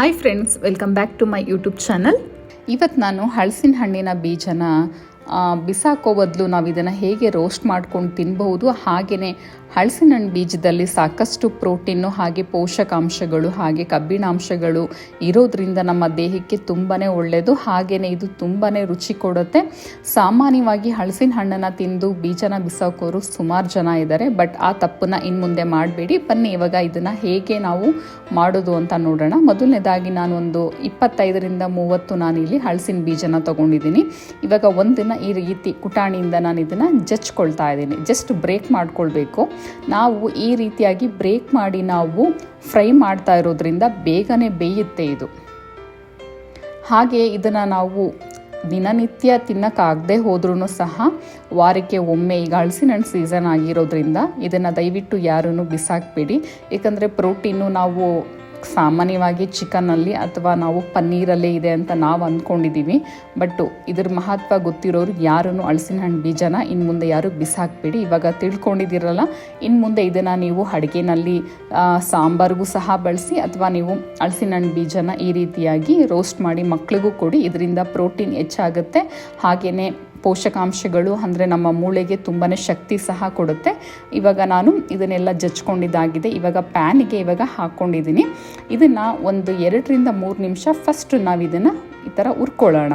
Hi friends welcome back to my YouTube channel ಇವತ್ತು ನಾನು ಹಳಸಿನ ಹಣ್ಣಿನ ಬೀಜನ ಬಿಸಾಕೋ ಬದಲು ನಾವು ಇದನ್ನು ಹೇಗೆ ರೋಸ್ಟ್ ಮಾಡ್ಕೊಂಡು ತಿನ್ಬಹುದು? ಹಾಗೆಯೇ ಹಳಸಿನ ಹಣ್ಣು ಬೀಜದಲ್ಲಿ ಸಾಕಷ್ಟು ಪ್ರೋಟೀನು ಹಾಗೆ ಪೋಷಕಾಂಶಗಳು, ಹಾಗೆ ಕಬ್ಬಿಣಾಂಶಗಳು ಇರೋದ್ರಿಂದ ನಮ್ಮ ದೇಹಕ್ಕೆ ತುಂಬಾ ಒಳ್ಳೆಯದು ಹಾಗೆಯೇ ಇದು ತುಂಬಾ ರುಚಿ ಕೊಡುತ್ತೆ. ಸಾಮಾನ್ಯವಾಗಿ ಹಳಸಿನ ಹಣ್ಣನ್ನು ತಿಂದು ಬೀಜನ ಬಿಸಾಕೋರು ಸುಮಾರು ಜನ ಇದ್ದಾರೆ ಬಟ್ ಆ ತಪ್ಪನ್ನು ಇನ್ನು ಮುಂದೆ ಮಾಡಬೇಡಿ. ಬನ್ನಿ, ಇವಾಗ ಇದನ್ನು ಹೇಗೆ ನಾವು ಮಾಡೋದು ಅಂತ ನೋಡೋಣ. ಮೊದಲನೇದಾಗಿ ನಾನೊಂದು ಒಂದು ಇಪ್ಪತ್ತೈದರಿಂದ ಮೂವತ್ತು ನಾನಿಲ್ಲಿ ಹಳಸಿನ ಬೀಜನ ತೊಗೊಂಡಿದ್ದೀನಿ. ಇವಾಗ ಒಂದಿನ ಈ ರೀತಿ ಕುಟಾಣಿಯಿಂದ ನಾನು ಇದನ್ನು ಜಚ್ಕೊಳ್ತಾ ಇದ್ದೀನಿ. ಜಸ್ಟ್ ಬ್ರೇಕ್ ಮಾಡ್ಕೊಳ್ಬೇಕು. ನಾವು ಈ ರೀತಿಯಾಗಿ ಬ್ರೇಕ್ ಮಾಡಿ ನಾವು ಫ್ರೈ ಮಾಡ್ತಾ ಇರೋದ್ರಿಂದ ಬೇಗನೆ ಬೇಯುತ್ತೆ ಇದು. ಹಾಗೆ ಇದನ್ನು ನಾವು ದಿನನಿತ್ಯ ತಿನ್ನೋಕ್ಕಾಗದೆ ಹೋದ್ರೂ ಸಹ ವಾರಕ್ಕೆ ಒಮ್ಮೆ ಈಗ ಹಣ್ಣು ಸೀಸನ್ ಆಗಿರೋದ್ರಿಂದ ಇದನ್ನು ದಯವಿಟ್ಟು ಯಾರೂ ಬಿಸಾಕಬೇಡಿ. ಏಕೆಂದರೆ ಪ್ರೋಟೀನು ನಾವು ಸಾಮಾನ್ಯವಾಗಿ ಚಿಕನಲ್ಲಿ ಅಥವಾ ನಾವು ಪನ್ನೀರಲ್ಲೇ ಇದೆ ಅಂತ ನಾವು ಅಂದ್ಕೊಂಡಿದ್ದೀವಿ. ಬಟ್ ಇದ್ರ ಮಹತ್ವ ಗೊತ್ತಿರೋರು ಯಾರೂ ಹಳಸಿನ ಹಣ್ಣು ಬೀಜನ ಇನ್ನು ಮುಂದೆ ಯಾರು ಬಿಸಾಕಬೇಡಿ. ಇವಾಗ ತಿಳ್ಕೊಂಡಿದ್ದೀರಲ್ಲ ಇನ್ನು ಮುಂದೆ ಇದನ್ನು ನೀವು ಅಡುಗೆನಲ್ಲಿ ಸಾಂಬಾರಿಗೂ ಸಹ ಬಳಸಿ ಅಥವಾ ನೀವು ಹಳಸಿನ ಹಣ್ಣು ಬೀಜನ ಈ ರೀತಿಯಾಗಿ ರೋಸ್ಟ್ ಮಾಡಿ ಮಕ್ಕಳಿಗೂ ಕೊಡಿ. ಇದರಿಂದ ಪ್ರೋಟೀನ್ ಹೆಚ್ಚಾಗುತ್ತೆ. ಹಾಗೆಯೇ ಪೋಷಕಾಂಶಗಳು ಅಂದರೆ ನಮ್ಮ ಮೂಳೆಗೆ ತುಂಬಾ ಶಕ್ತಿ ಸಹ ಕೊಡುತ್ತೆ. ಇವಾಗ ನಾನು ಇದನ್ನೆಲ್ಲ ಜಚ್ಕೊಂಡಿದ್ದಾಗಿದೆ ಇವಾಗ ಪ್ಯಾನಿಗೆ ಇವಾಗ ಹಾಕ್ಕೊಂಡಿದ್ದೀನಿ ಇದನ್ನು ಒಂದು ಎರಡರಿಂದ ಮೂರು ನಿಮಿಷ ಫಸ್ಟ್ ನಾವು ಇದನ್ನು ಈ ಥರ ಉರ್ಕೊಳ್ಳೋಣ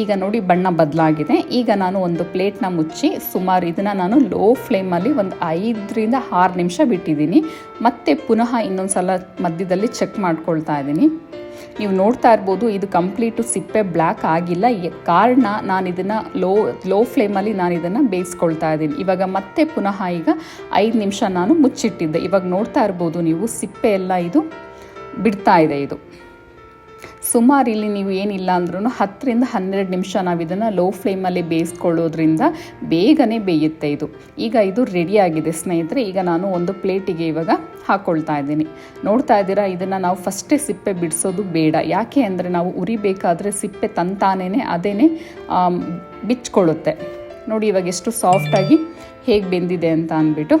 ಈಗ ನೋಡಿ ಬಣ್ಣ ಬದಲಾಗಿದೆ. ಈಗ ನಾನು ಒಂದು ಪ್ಲೇಟ್ನ ಮುಚ್ಚಿ ಸುಮಾರು ಇದನ್ನು ನಾನು ಲೋ ಫ್ಲೇಮಲ್ಲಿ ಒಂದು ಐದರಿಂದ ಆರು ನಿಮಿಷ ಬಿಟ್ಟಿದ್ದೀನಿ. ಮತ್ತೆ ಪುನಃ ಇನ್ನೊಂದು ಸಲ ಮಧ್ಯದಲ್ಲಿ ಚೆಕ್ ಮಾಡ್ಕೊಳ್ತಾ ಇದ್ದೀನಿ. ನೀವು ನೋಡ್ತಾ ಇರ್ಬೋದು, ಇದು ಕಂಪ್ಲೀಟು ಸಿಪ್ಪೆ ಬ್ಲ್ಯಾಕ್ ಆಗಿಲ್ಲ. ಕಾರಣ ನಾನು ಇದನ್ನು ಲೋ ಲೋ ಫ್ಲೇಮಲ್ಲಿ ನಾನು ಇದನ್ನು ಬೇಯಿಸ್ಕೊಳ್ತಾ ಇದ್ದೀನಿ. ಇವಾಗ ಮತ್ತೆ ಪುನಃ ಈಗ ಐದು ನಿಮಿಷ ನಾನು ಮುಚ್ಚಿಟ್ಟಿದ್ದೆ. ಇವಾಗ ನೋಡ್ತಾ ಇರ್ಬೋದು ನೀವು, ಸಿಪ್ಪೆ ಎಲ್ಲ ಇದು ಬಿಡ್ತಾ ಇದೆ ಇದು. ಸುಮಾರು ಇಲ್ಲಿ ನೀವು ಏನಿಲ್ಲ ಅಂದ್ರೂ ಹತ್ತರಿಂದ ಹನ್ನೆರಡು ನಿಮಿಷ ನಾವು ಇದನ್ನು ಲೋ ಫ್ಲೇಮಲ್ಲಿ ಬೇಯಿಸ್ಕೊಳ್ಳೋದ್ರಿಂದ ಬೇಗನೆ ಬೇಯುತ್ತೆ ಇದು. ಈಗ ಇದು ರೆಡಿಯಾಗಿದೆ ಸ್ನೇಹಿತರೆ. ಈಗ ನಾನು ಒಂದು ಪ್ಲೇಟಿಗೆ ಇವಾಗ ಹಾಕ್ಕೊಳ್ತಾ ಇದ್ದೀನಿ. ನೋಡ್ತಾ ಇದ್ದೀರಾ, ಇದನ್ನು ನಾವು ಫಸ್ಟೇ ಸಿಪ್ಪೆ ಬಿಡಿಸೋದು ಬೇಡ. ಯಾಕೆ ಅಂದರೆ ನಾವು ಉರಿಬೇಕಾದ್ರೆ ಸಿಪ್ಪೆ ತಂತಾನೇ ಅದೇ ಬಿಚ್ಚಿಕೊಳ್ಳುತ್ತೆ ನೋಡಿ ಇವಾಗ ಎಷ್ಟು ಸಾಫ್ಟಾಗಿ ಹೇಗೆ ಬೆಂದಿದೆ ಅಂತ ಅಂದ್ಬಿಟ್ಟು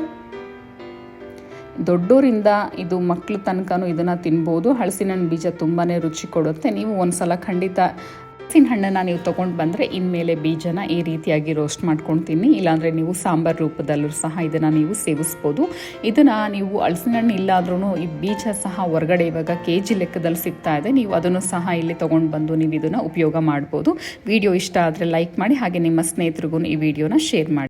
ದೊಡ್ಡೋರಿಂದ ಇದು ಮಕ್ಳ ತನಕನೂ ಇದನ್ನು ತಿನ್ಬೋದು. ಹಲಸಿನ ಹಣ್ಣು ಬೀಜ ತುಂಬಾ ರುಚಿ ಕೊಡುತ್ತೆ. ನೀವು ಒಂದ್ಸಲ ಖಂಡಿತ ಹಲಸಿನ ಹಣ್ಣನ್ನು ನೀವು ತೊಗೊಂಡು ಬಂದರೆ ಇನ್ಮೇಲೆ ಬೀಜನ ಈ ರೀತಿಯಾಗಿ ರೋಸ್ಟ್ ಮಾಡ್ಕೊಂಡು ತಿನ್ನಿ ಇಲ್ಲಾಂದರೆ ನೀವು ಸಾಂಬಾರ್ ರೂಪದಲ್ಲೂ ಸಹ ಇದನ್ನು ನೀವು ಸೇವಿಸ್ಬೋದು. ಇದನ್ನು ನೀವು ಹಲಸಿನ ಹಣ್ಣು ಇಲ್ಲಾದ್ರೂ ಈ ಬೀಜ ಸಹ ಹೊರಗಡೆ ಇವಾಗ ಕೆ ಜಿ ಲೆಕ್ಕದಲ್ಲಿ ಸಿಗ್ತಾ ಇದೆ. ನೀವು ಅದನ್ನು ಸಹ ಇಲ್ಲಿ ತೊಗೊಂಡು ಬಂದು ನೀವು ಇದನ್ನು ಉಪಯೋಗ ಮಾಡ್ಬೋದು. ವಿಡಿಯೋ ಇಷ್ಟ ಆದರೆ ಲೈಕ್ ಮಾಡಿ ಹಾಗೆ ನಿಮ್ಮ ಸ್ನೇಹಿತರಿಗೂ ಈ ವಿಡಿಯೋನ ಶೇರ್ ಮಾಡಿ.